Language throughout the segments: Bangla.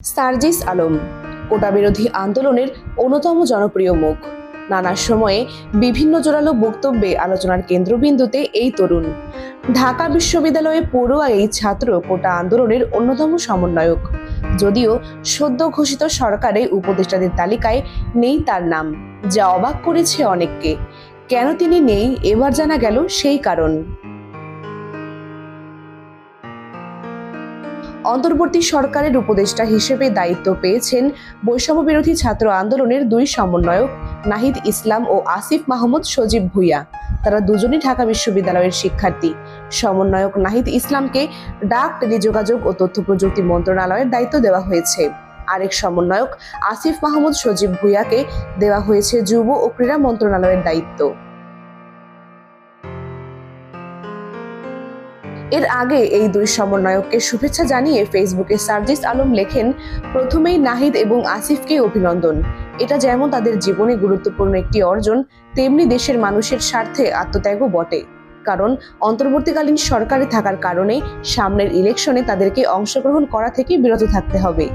সার্জিস আলম কোটা বিরোধী আন্দোলনের অন্যতম জনপ্রিয় মুখ। নানা সময়ে বিভিন্ন জোরালো বক্তব্যে আলোচনার কেন্দ্রবিন্দুতে এই তরুণ। ঢাকা বিশ্ববিদ্যালয়ে পড়ুয়া এই ছাত্র কোটা আন্দোলনের অন্যতম সমন্বয়ক। যদিও সদ্য ঘোষিত সরকারে উপদেষ্টাদের তালিকায় নেই তার নাম, যা অবাক করেছে অনেককে। কেন তিনি নেই এবার জানা গেল সেই কারণ। অন্তর্বর্তী সরকারের উপদেষ্টা হিসেবে দায়িত্ব পেয়েছেন বৈষম্য বিরোধী ছাত্র আন্দোলনের দুই সমন্বয়ক নাহিদ ইসলাম ও আসিফ মাহমুদ সজীব ভুইয়া। তারা দুজনই ঢাকা বিশ্ববিদ্যালয়ের শিক্ষার্থী। সমন্বয়ক নাহিদ ইসলামকে ডাক টেলিযোগাযোগ ও তথ্য প্রযুক্তি মন্ত্রণালয়ের দায়িত্ব দেওয়া হয়েছে। আরেক সমন্বয়ক আসিফ মাহমুদ সজীব ভুইয়াকে দেওয়া হয়েছে যুব ও ক্রীড়া মন্ত্রণালয়ের দায়িত্ব। এর আগে এই দুই সমন্বয়ককে শুভেচ্ছা জানিয়ে ফেসবুকে সার্জিস আলম লেখেন, প্রথমেই নাহিদ এবং আসিফকে অভিনন্দন। এটা যেমন তাদের জীবনে গুরুত্বপূর্ণ একটি অর্জন, তেমনি দেশের মানুষের স্বার্থে আত্মত্যাগও বটে। কারণ অন্তর্বর্তীকালীন সরকারে থাকার কারণে সামনের ইলেকশনে তাদেরকে অংশগ্রহণ করা থেকে বিরত থাকতে হবে।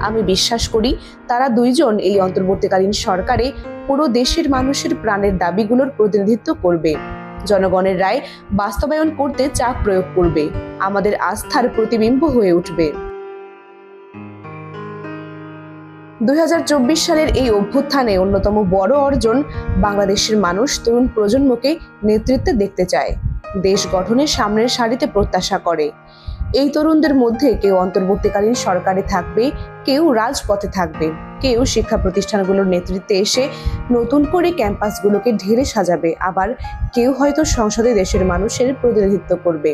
আমি বিশ্বাস করি, তারা দুইজন এই অন্তর্বর্তীকালীন সরকারে পুরো দেশের মানুষের প্রাণের দাবিগুলোর প্রতিনিধিত্ব করবে। জনগণের রায় বাস্তবায়ন করতে চাপ প্রয়োগ করবে। আমাদের আস্থার প্রতিবিম্ব হয়ে উঠবে। দুই হাজার চব্বিশ সালের এই অভ্যুত্থানে অন্যতম বড় অর্জন বাংলাদেশের মানুষ তরুণ প্রজন্মকে নেতৃত্বে দেখতে চায়। দেশ গঠনের সামনের সারিতে প্রত্যাশা করে। এই তরুণদের মধ্যে কেউ অন্তর্বর্তীকালীন সরকারে থাকবে, কেউ রাজপথে থাকবে, কেউ শিক্ষা প্রতিষ্ঠানগুলোর নেতৃত্বে এসে নতুন করে ক্যাম্পাসগুলোকে ঢেলে সাজাবে, আবার কেউ হয়তো সংসদে দেশের মানুষের প্রতিনিধিত্ব করবে।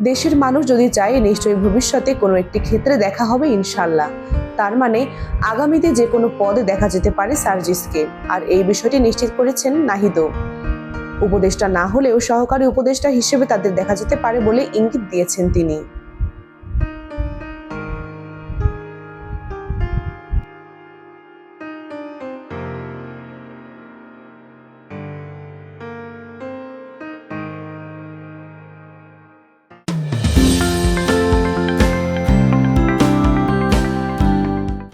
দেশের মানুষ যদি চায়, নিশ্চয়ই ভবিষ্যতে কোনো একটি ক্ষেত্রে দেখা হবে ইনশাল্লাহ তার মানে আগামীতে যে কোনো পদে দেখা যেতে পারে সার্জিসকে। আর এই বিষয়টি নিশ্চিত করেছেন নাহিদও। উপদেষ্টা না হলেও সহকারী উপদেষ্টা হিসেবে তাদের দেখা যেতে পারে বলে ইঙ্গিত দিয়েছেন তিনি।